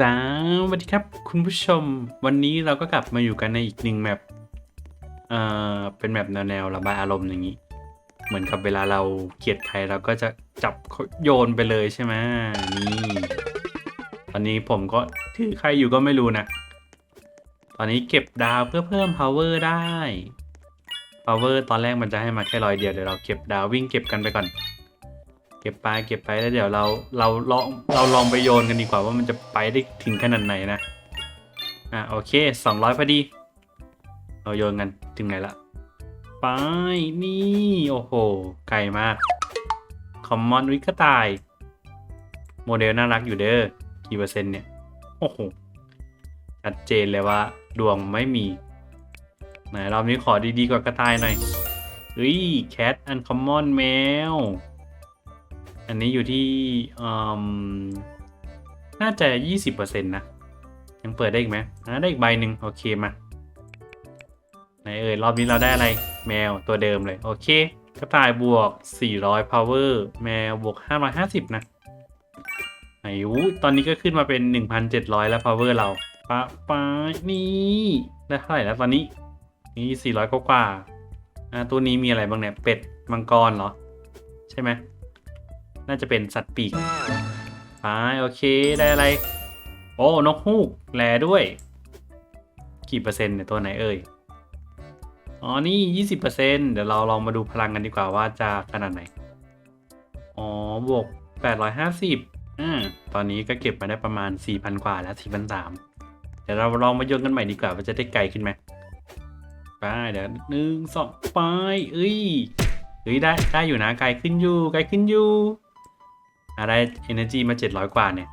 สวัสดีครับคุณผู้ชมวันนี้เราก็กลับมาอยู่กันในอีกหนึ่งแมปเอ่อเป็นแมปแนวแนวระบายอารมณ์อย่างนี้ เหมือนกับเวลาเราเกลียดใครเราก็จะจับโยนไปเลยใช่ไหมนี่ตอนนี้ผมก็ถือใครอยู่ก็ไม่รู้นะ ตอนนี้เก็บดาวเพื่อเพิ่ม power ได้ power ตอนแรกมันจะให้มาแค่ร้อยเดียวเดี๋ยวเราเก็บดาววิ่งเก็บกันไปก่อน เก็บไปเก็บไปแล้วเดี๋ยวเราเราลองเราลองไปโยนกันดีกว่าว่ามันจะไปได้ถึงขนาดไหนนะ อะโอเคสองร้อยพอดี เราโยนกันถึงไหนละไปนี่โอ้โหไกลมากคอมมอนวิกระต่าย โมเดลน่ารักอยู่เด้อกี่เปอร์เซ็นต์เนี่ยโอ้โหชัดเจนเลยว่า ดวงไม่มีไหนรอบนี้ขอดีๆกว่ากระต่ายหน่อยเฮ้ยแคทอันคอมมอนแมว อันนี้อยู่ที่น่าจะยี่สิบเปอร์เซ็นต์นะ ยังเปิดได้อีกไหมได้อีกใบหนึ่งโอเคมาไหนเอ่ยรอบนี้เราได้อะไร แมวตัวเดิมเลย โอเคกระต่ายบวก 400 power แมวบวก 550 นะไหนอู้ตอนนี้ก็ขึ้นมาเป็น 1,700 แล้ว power เราปะปะนี่ได้เท่าไหร่แล้วตอนนี้นี่400กว่ากว่าตัวนี้มีอะไรบ้างเนี่ย เป็ด มังกรเหรอ ใช่ไหม น่าจะเป็นสัตว์ปีกไปโอเคได้อะไร โอ้นกฮูกแลด้วย กี่เปอร์เซ็นต์เนี่ยตัวไหนเอ่ยอ๋อนี่ 20%เดี๋ยวเราลองมาดูพลังกันดีกว่าว่าจะขนาดไหน อ๋อ บวก 850อ่าตอนนี้ก็เก็บมาได้ประมาณ 4,000 กว่าแล้ว4,300เดี๋ยวเราลองมาโยนกันใหม่ดีกว่าว่าจะได้ไกลขึ้นไหมไปเดี๋ยวหนึ่งสองไปเอ้ยเฮ้ยได้ได้อยู่นะไกลขึ้นอยู่ไกลขึ้นอยู่ ได้ energy มา 700 กว่าเนี่ย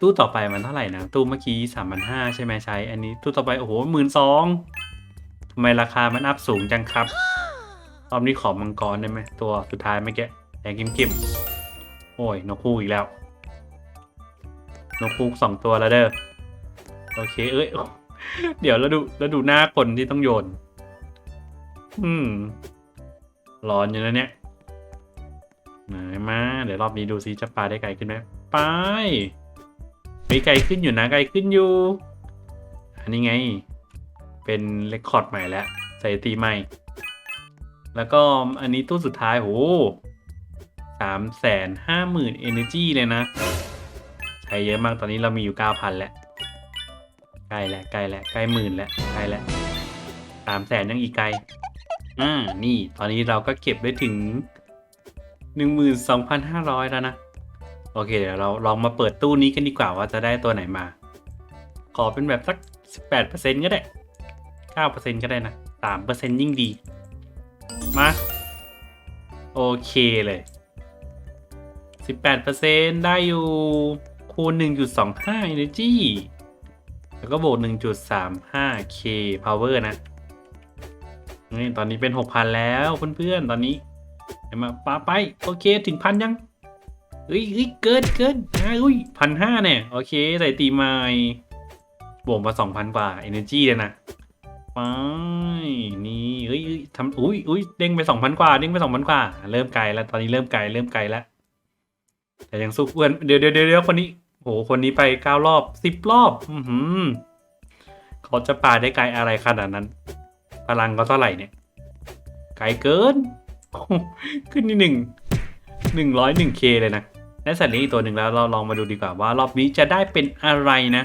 ตู้ต่อไปมันเท่าไหร่นะ ตู้เมื่อกี้3,500 ใช่ไหมใช้ อันนี้ตู้ต่อไป โอ้โหหมื่นสองทำไมราคามันอัพสูงจังครับรอบนี้ขอมังกรได้ไหมตัวสุดท้ายเมื่อกี้แดงเข้มโอ้ยนกคู่อีกแล้ว นกคู่สองตัวแล้วเด้อโอเคเอ้ยเดี๋ยวแล้วดูแล้วดูหน้าคนที่ต้องโยน อืม ร้อนอยู่นะเนี่ย ไหนมาเดี๋ยวรอบนี้ดูซิจะปลาได้ไกลขึ้นไหมไปไปไกลขึ้นอยู่นะไกลขึ้นอยู่ อันนี้ไง เป็นเรคคอร์ดใหม่แล้วสถิติใหม่ แล้วก็อันนี้ตู้สุดท้ายโหสามแสนห้าหมื่นเอเนจีเลยนะ ใช้เยอะมากตอนนี้เรามีอยู่เก้าพันแล้วใกล้แล้วใกล้แล้วใกล้หมื่นแล้วใกล้แล้วสามแสนยังอีกไกลอ่านี่ ตอนนี้เราก็เก็บได้ถึง 12,500 แล้วนะ โอเคเดี๋ยวเราลองมาเปิดตู้นี้กันดีกว่าว่าจะได้ตัวไหนมา ขอเป็นแบบสัก 18%ก็ได้ 9%ก็ได้นะ 3%ยิ่งดี มา โอเคเลย 18%ได้อยู่คูณ 1.25 energy แล้วก็บวก 1.35k power นะนี่ตอนนี้เป็นหกพันแล้วเพื่อนๆ ตอนนี้ เห็นมาปาไป โอเคถึงพันยังเฮ้ยเฮ้ยเกินเกินอ่าอุ้ยพันห้าเนี่ย โอเคใส่ตีไม้บวกมาสองพันกว่า energy เลยนะไปนี่เฮ้ยเฮ้ยทำอุ้ยอุ้ยเด้งไปสองพันกว่าเด้งไปสองพันกว่า เริ่มไกลแล้วตอนนี้เริ่มไกลเริ่มไกลแล้วแต่ยังสู้อ้วนเดี๋ยวเดี๋ยวเดี๋ยวคนนี้โหคนนี้ไปเก้ารอบสิบรอบ อือหือเขาจะปาได้ไกลอะไรขนาดนั้น พลังเขาเท่าไหร่เนี่ย ไกลเกิน ขึ้นที่หนึ่งหนึ่งร้อยหนึ่งเคเลยนะได้สัตว์เลี้ยงอีกตัวหนึ่งแล้วเราลองมาดูดีกว่าว่ารอบนี้จะได้เป็นอะไรนะ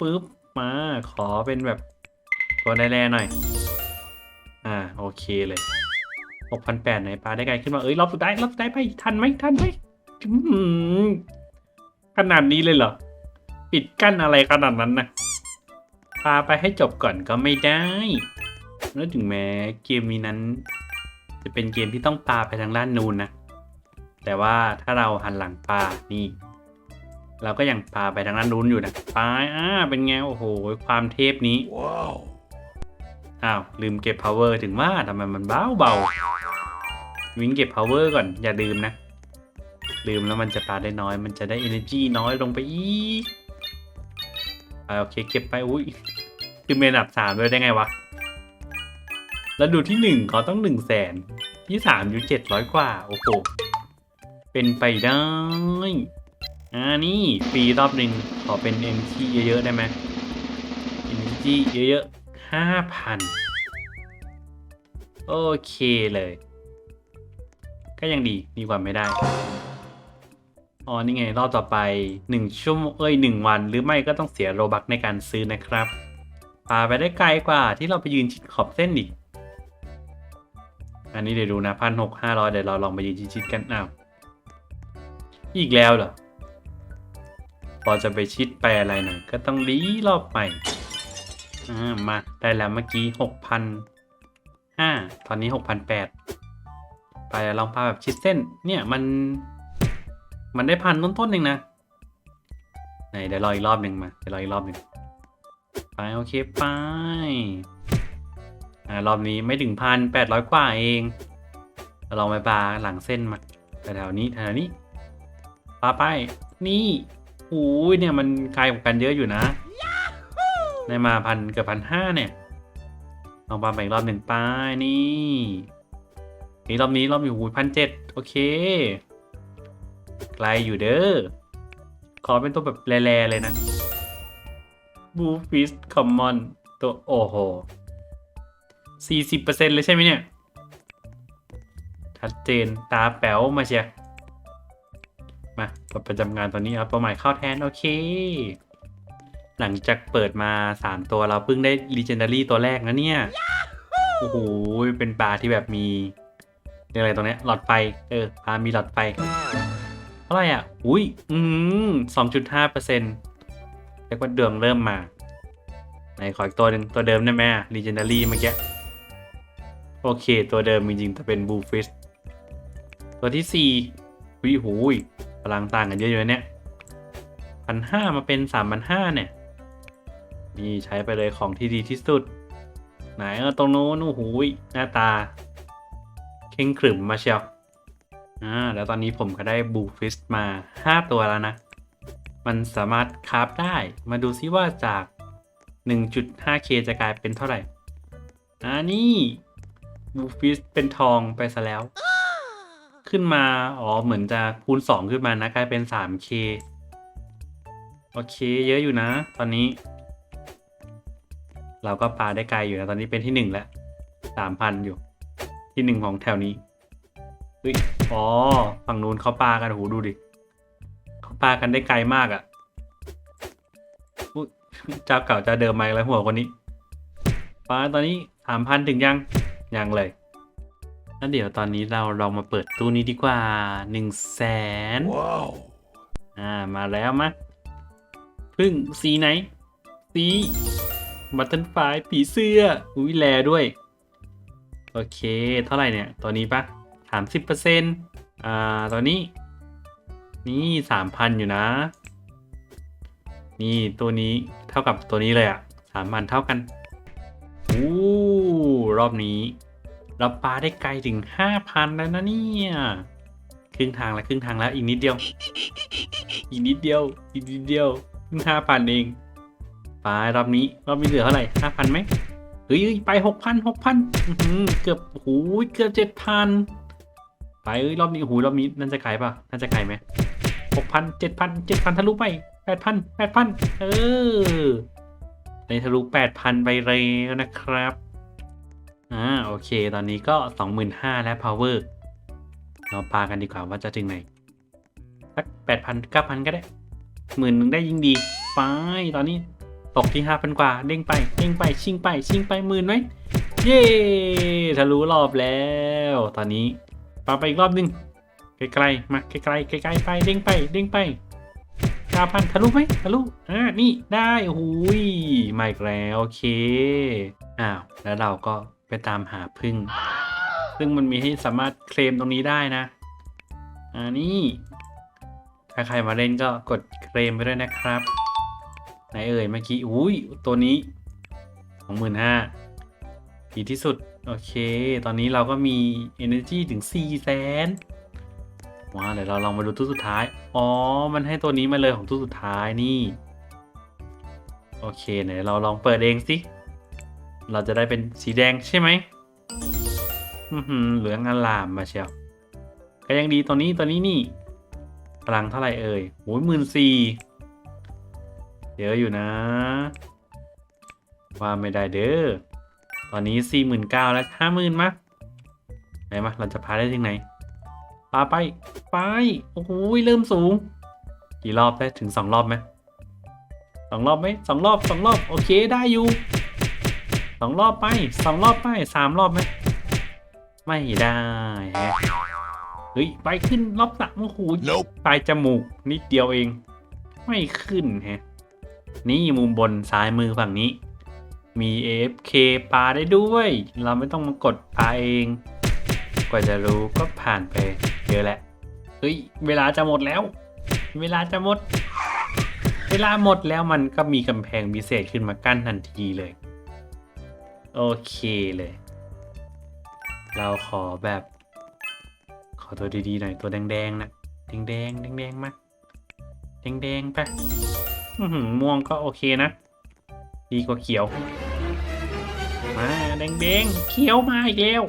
ปึ๊บมาขอเป็นแบบตัวแร่ๆหน่อย อ่าโอเคเลยหกพันแปดไหนปลาได้ไกลขึ้นมาเอ้ยรอบสุดท้ายรอบสุดท้ายไปทันไหมทันไหมขนาดนี้เลยเหรอ ปิดกั้นอะไรขนาดนั้นนะพาไปให้จบก่อนก็ไม่ได้ แล้วถึงแม้เกมนี้นั้น จะเป็นเกมที่ต้องปาไปทางด้านนูนนะ แต่ว่าถ้าเราหันหลังปานี่ เราก็ยังปาไปทางด้านนู้นอยู่นะปาอ่าเป็นไงโอ้โห ความเทพนี้ว้าวอ้าวลืมเก็บ power ถึงว่าทำไมมันเบาเบาวิ่งเก็บ power ก่อนอย่าลืมนะ ลืมแล้วมันจะปาได้น้อย มันจะได้ energy น้อยลงไปอีกอ่าโอเคเก็บไปอุ้ยคือเมนอันดับสามเลยได้ไงวะแล้วดูที่หนึ่งเขาต้องหนึ่งแสน ที่สามอยู่เจ็ดร้อยกว่า โอ้โห เป็นไปได้ อ่า นี่ฟรีรอบหนึ่งขอเป็น energy เยอะๆ ได้ไหม energy เยอะๆห้าพันโอเคเลย ก็ยังดีดีกว่าไม่ได้ อ๋อ นี่ไง รอบต่อไปหนึ่งชั่วโมงเอ้ยหนึ่งวัน หรือไม่ก็ต้องเสียโรบักในการซื้อนะครับปาไปได้ไกลกว่าที่เราไปยืนชิดขอบเส้นอีก อันนี้เดี๋ยวดูนะพันหกห้าร้อยเดี๋ยวเราลองไปยืนชิดๆกันอ้าวอีกแล้วเหรอ พอจะไปชิดไปอะไรหน่อยก็ต้องรีรอบใหม่อ่ามาได้แล้วเมื่อกี้หกพันห้าตอนนี้หกพันแปดไปลองพาแบบชิดเส้น เนี่ยมัน มันได้พันต้นๆเองนะไหนเดี๋ยวรออีกรอบหนึ่งมาเดี๋ยวรออีกรอบหนึ่งไปโอเคไป รอบนี้ไม่ถึงพันแปดร้อยกว่าเองเราลองไปปลาหลังเส้นมาแถวๆนี้แถวนี้ปลาไปนี่อู้ยเนี่ยมันไกลกันเยอะอยู่นะในมาพันเกือบพันห้าเนี่ยลองปลาไปอีกรอบหนึ่งไปนี่นี่รอบนี้รอบอยู่พันเจ็ดโอเค ไกลอยู่เด้อขอเป็นตัวแบบแร่ๆเลยนะบูฟิสคอมมอนตัวโอ้โห สี่สิบเปอร์เซ็นเลยใช่ไหมเนี่ยชัดเจนตาแป๋วมาเชียมาปลดประจำงานตอนนี้ครับเป้าหมายเข้าแทน โอเค หลังจากเปิดมา 3 ตัวเราเพิ่งได้ Legendary ตัวแรกนะเนี่ย โอ้โห เป็นปลาที่แบบมีเรียกอะไรตรงเนี้ยหลอดไฟ เออปลามีหลอดไฟเท่าไหร่อะ อุ้ย อืมสองจุดห้าเปอร์เซ็นต์เรียกว่าเดืองเริ่มมาไหนขออีกตัวหนึ่งตัวเดิมได้ไหมอะ Legendary เมื่อกี้ โอเค ตัวเดิมจริงๆแต่เป็น Blue Fish ตัวที่สี่วิหูยพลังต่างกันเยอะอยู่เนี่ยพันห้ามาเป็นสามพันห้าเนี่ย นี่ใช้ไปเลยของที่ดีที่สุด ไหนเออตรงโน้นโอ้โหหน้าตา เข่งขรึมมาเชียวอ่าแล้วตอนนี้ผมก็ได้บูฟิสมา5ตัวแล้วนะ มันสามารถคราฟได้มาดูซิว่าจาก 1.5k จะกลายเป็นเท่าไหร่อ่านี่ บูฟิสเป็นทองไปซะแล้ว ขึ้นมา อ๋อ เหมือนจะคูณ 2 ขึ้นมานะ กลายเป็น 3k โอเค เยอะอยู่นะ ตอนนี้ เราก็ปาได้ไกลอยู่นะตอนนี้เป็นที่ 1 แล้ว3,000อยู่ ที่ 1 ของแถวนี้เฮ้ยอ๋อ ฝั่งนู้นเขาปากันโหดูดิเขาปากันได้ไกลมากอะ่ะอุ๊ยเจ้าเก่าเจ้าเดิมมาอีกแล้วหัวคนนี้ปาตอนนี้สามพันถึงยัง ยังเลยแล้วเดี๋ยวตอนนี้เราลองมาเปิดตู้นี้ดีกว่าหนึ่งแสน Wow. อ่ามาแล้วมะพึ่งสีไหน สีบัตเทิลไฟผีเสื้อ อุ้ยแลด้วย โอเค เท่าไหร่เนี่ยตัวนี้ปะสามสิบเปอร์เซ็นต์อ่าตัวนี้ นี่สามพันอยู่นะ นี่ตัวนี้เท่ากับตัวนี้เลยอะสามพันเท่ากันอู้ รอบนี้เราปาได้ไกลถึงห้าพันแล้วนะเนี่ยครึ่งทางแล้วครึ่งทางแล้วอีกนิดเดียว อีกนิดเดียว อีกนิดเดียวเพิ่งห้าพันเองไปรอบนี้รอบนี้เหลือเท่าไหร่ห้าพันไหมเฮ้ยไปหกพันหกพันเกือบโอ้โหเกือบเจ็ดพันไปเอ้ยรอบนี้โอ้โหรอบนี้น่าจะไกลป่ะน่าจะไกลไหมหกพันเจ็ดพันเจ็ดพันทะลุไปแปดพันแปดพันเออในทะลุแปดพันไปเลยนะครับ อ่าโอเค ตอนนี้ก็สองหมื่นห้าแล้ว power เราปากันดีกว่าว่าจะถึงไหนสักแปดพันเก้าพันก็ได้หมื่นหนึ่งได้ยิ่งดีไปตอนนี้ตกที่ห้าพันกว่า เด้งไปเด้งไปชิงไปชิงไปหมื่นไหมเย้ทะลุรอบแล้ว ตอนนี้ปาไปอีกรอบหนึ่งไกลๆมาไกลๆไกลๆไปเด้งไปเด้งไปเก้าพันทะลุไหมทะลุอ่านี่ได้โอ้โหยมาอีกแล้วโอเคอ้าวแล้วเราก็ ตามหาพึ่ง ซึ่งมันมีให้สามารถเคลมตรงนี้ได้นะอ่านี่ ถ้าใครมาเล่นก็กดเคลมไปด้วยนะครับ ไหนเอ่ยเมื่อกี้ อุ้ยตัวนี้สองหมื่นห้าดีที่สุด โอเค ตอนนี้เราก็มี energy ถึง4 0 0แสนว้าเดี๋ยวเราลองมาดูตู้สุดท้าย อ๋อ มันให้ตัวนี้มาเลยของตู้สุดท้ายนี่ โอเคไหนเราลองเปิดเองสิ เราจะได้เป็นสีแดงใช่ไหมอือหือเหลืองอลามมาเชียว ก็ยังดีตัวนี้ตัวนี้นี่พลังเท่าไหร่เอ่ยโอ้ยหมื่นสี่เยอะอยู่นะ ว่าไม่ได้เด้อ ตอนนี้สี่หมื่นเก้าแล้วห้าหมื่นมาไหนมาเราจะพาได้ถึงไหนปาไป ไป โอ้โหเริ่มสูง กี่รอบได้ถึงสองรอบไหมสองรอบไหมสองรอบสองรอบ โอเคได้อยู่ องรอบไปสองรอบไปสามรอบไหมไม่ได้แฮะเฮ้ยไปขึ้นรอบสามโอ้โห Nope. ปลายจมูกนิดเดียวเอง ไม่ขึ้นแฮะนี่มุมบนซ้ายมือฝั่งนี้ มี AFK ปลาได้ด้วย เราไม่ต้องมากดปลาเอง กว่าจะรู้ก็ผ่านไปเยอะแหละเฮ้ยเวลาจะหมดแล้ว เวลาจะหมด เวลาหมดแล้วมันก็มีกำแพงพิเศษขึ้นมากั้นทันทีเลย โอเคเลย เราขอแบบ ขอตัวดีๆหน่อยตัวแดงๆนะแดงๆแดงๆมาแดงๆไปม่วงก็โอเคนะ ดีกว่าเขียว มาแดงๆเขียวมาอีกแล้ว